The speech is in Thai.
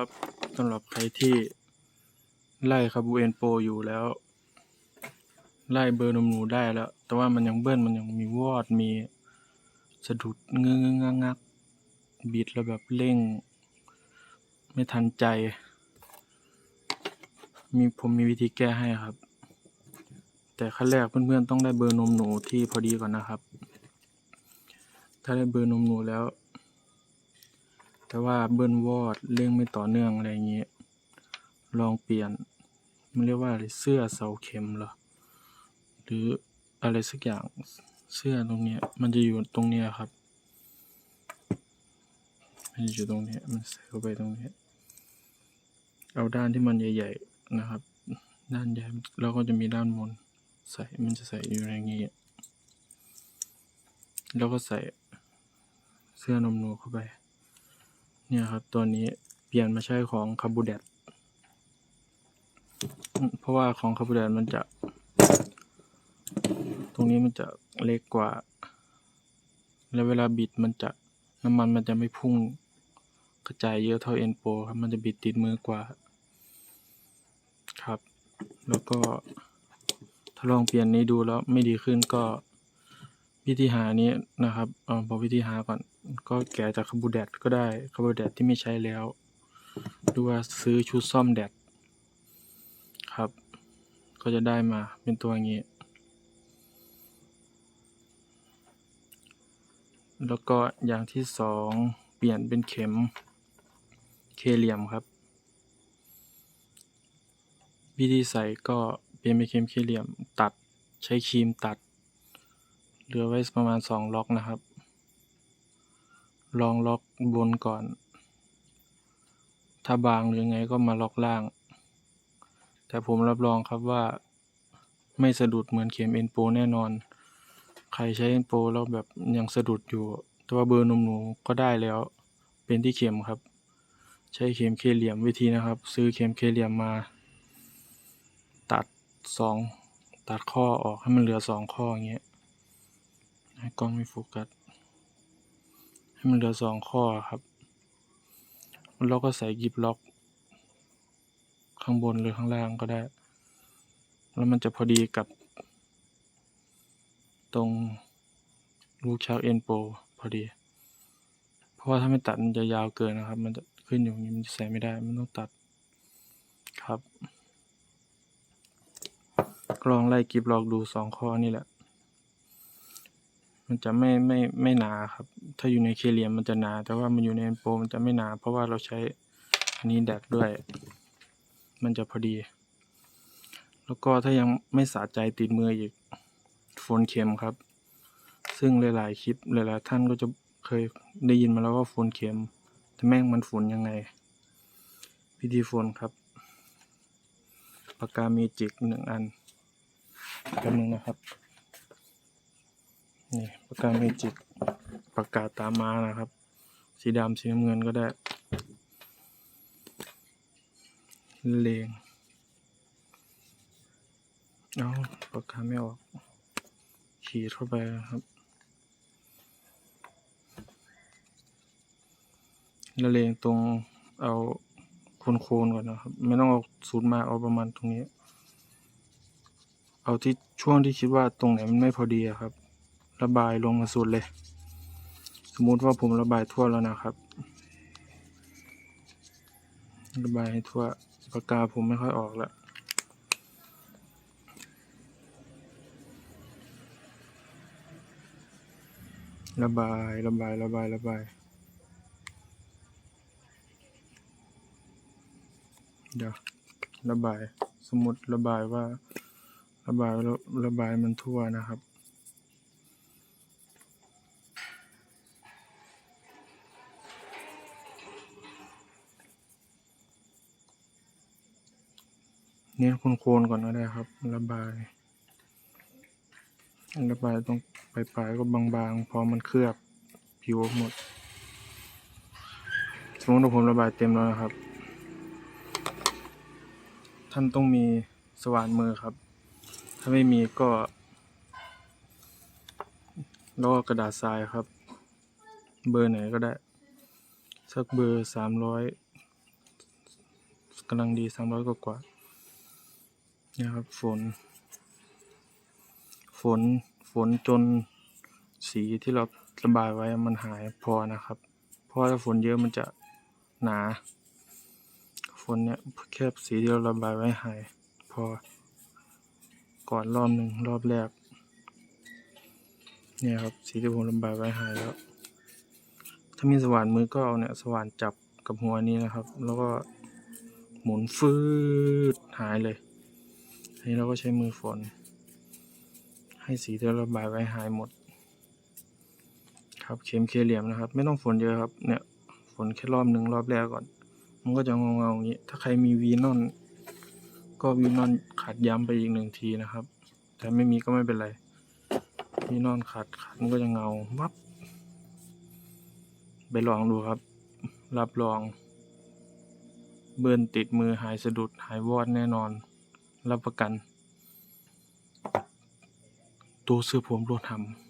ครับสำหรับใครที่ไล่คาบูเอนโปอยู่แล้ว ไล่เบอร์นมหนูได้แล้ว แต่ว่ามันยังเบิ้ลมันยังมีวอดมีสะดุดเงื้องักบิดแล้วแบบเร่ง ไม่ทันใจ มีผมมีวิธีแก้ให้ครับ แต่ขั้นแรกเพื่อนๆต้องได้เบอร์นมหนูที่พอดีก่อนนะครับ ถ้าได้เบอร์นมหนูแล้ว แต่ว่าเบิ้ลวอดเร่งไม่ต่อเนื่องอะไรอย่างเงี้ยลองเปลี่ยน มันเรียกว่าอะไรเสื้อเสาเข็มเหรอ หรืออะไรสักอย่างเสื้อตรงเนี้ย มันจะอยู่ตรงเนี้ยครับ มันจะอยู่ตรงเนี้ย มันใส่เข้าไปตรงเนี้ย เอาด้านที่มันใหญ่ ๆ นะครับ ด้านใหญ่แล้วก็จะมีด้านบนใส่ มันจะใส่อยู่อย่างงี้ แล้วก็ใส่เสื้อนมนูเข้าไป เนี่ยครับ ตัวนี้เปลี่ยนมาใช้ของคาบูเดตเพราะว่าของคาบูเดตมันจะ ตรงนี้มันจะเล็กกว่า แล้วเวลาบิดมันจะน้ำมันมันจะไม่พุ่งกระจายเยอะเท่าเอ็นโปครับ มันจะบิดติดมือกว่า ครับ แล้วก็ถ้าลองเปลี่ยนนี้ดูแล้วไม่ดีขึ้นก็วิธีหานี้นะครับเออบอกวิธีหาก่อน ก็แกะจากคาบูแดดก็ได้คาบูแดดที่ไม่ใช้แล้วหรือว่าซื้อชุดซ่อมแดดครับ ก็จะได้มาเป็นตัวอย่างนี้ แล้วก็อย่างที่สองเปลี่ยนเป็นเข็มเคเหลี่ยมครับวิธีใส่ก็เปลี่ยนเป็นเข็มเคเหลี่ยมตัดใช้ครีมตัด เหลือไว้ประมาณสองล็อกนะครับ ลองล็อกบนก่อน ถ้าบางหรือไงก็มาล็อกล่าง แต่ผมรับรองครับว่าไม่สะดุดเหมือนเข็มเอ็นโปแน่นอน ใครใช้เอ็นโปแล้วแบบยังสะดุดอยู่ แต่ว่าเบอร์นมหนูก็ได้แล้ว เป็นที่เข็มครับ ใช้เข็มเคเหลี่ยมวิธีนะครับ ซื้อเข็มเคเหลี่ยมมา ตัดสองตัดข้อออกให้มันเหลือสองข้ออย่างเงี้ยให้กล้องไม่โฟกัส ให้มันเหลือสองข้อครับแล้วก็ใส่กิบล็อก ข้างบนหรือข้างล่างก็ได้ แล้วมันจะพอดีกับ ตรงลูกชักเอ็นโปพอดี เพราะว่าถ้าไม่ตัดมันจะยาวเกินนะครับ มันจะขึ้นอยู่างนี้มันใส่ไม่ได้ มันต้องตัดครับลองไล่กิบล็อกดูสองข้อนี่แหละ มันจะไม่ไม่ไม่หนาครับ ถ้าอยู่ในเคเลียมมันจะหนา แต่ว่ามันอยู่ในโปรมันจะไม่หนา เพราะว่าเราใช้อันนี้แดกด้วย มันจะพอดี แล้วก็ถ้ายังไม่สะใจติดมืออีกโฟนเข็มครับ ซึ่งหลาย ๆ คลิปหลาย ๆ ท่านก็จะเคยได้ยินมาแล้วว่าโฟนเข็ม แต่แม่งมันฝุ่นยังไง วิธีโฟนครับปากกาเมจิกหนึ่งอันแป๊บนึงนะครับ นี่ปากกาเมจิกปากกาตามมานะครับ สีดำสีน้ำเงินก็ได้เลงเอาปากกาไม่ออก ขีดเข้าไปนะครับละเลงตรงเอาโคนๆก่อนนะครับ ไม่ต้องเอาสูตรมาเอาประมาณตรงนี้ เอาที่ช่วงที่คิดว่าตรงไหนมันไม่พอดีครับ ระบายลงมาสุดเลย สมมุติว่าผมระบายทั่วแล้วนะครับ ระบายให้ทั่วปากกาผมไม่ค่อยออกแล้วระบายระบายระบายระบาย เดี๋ยวระบายสมมติระบายว่า ระบายแล้วระบายมันทั่วนะครับ เนี่ยโคนๆก่อนก็ได้ครับ ระบาย ระบายตรงปลายๆก็บางๆ พอมันเคลือบผิวหมด สมมติว่าผมระบายเต็มแล้วนะครับ ท่านต้องมีสว่านมือครับ ถ้าไม่มีก็ลอกกระดาษทรายครับ เบอร์ไหนก็ได้ สักเบอร์สามร้อยกำลังดีสามร้อยกว่ากวา นี่ยครับฝน ฝนฝนจนสีที่เราระบายไว้มันหายพอนะครับ เพราะถ้าฝนเยอะมันจะหนา ฝนเนี่ยแค่สีที่เราระบายไว้หายพอ ก่อนรอบหนึ่งรอบแรก เนี่ยครับสีที่ผมระบายไว้หายแล้ว ถ้ามีสว่านมือก็เอาเนี่ยสว่านจับกับหัวนี้นะครับ แล้วก็หมุนฟืดหายเลย นี้เราก็ใช้มือฝน ให้สีที่เราระบายไว้หายหมด ครับเข็มเคเหลี่ยมนะครับ ไม่ต้องฝนเยอะครับ เนี่ยฝนแค่รอบหนึ่งรอบแรกก่อน มันก็จะเงาเงาๆอย่างนี้ ถ้าใครมีวีนอน ก็วีนอนขัดย้ำไปอีกหนึ่งทีนะครับ แต่ไม่มีก็ไม่เป็นไรวีนอนขัดขัดมันก็จะเงาวับ ไปลองดูครับ รับรอง เบิร์นติดมือหายสะดุดหายวอดแน่นอน รับประกัน ตัวเสื้อผมโดทำ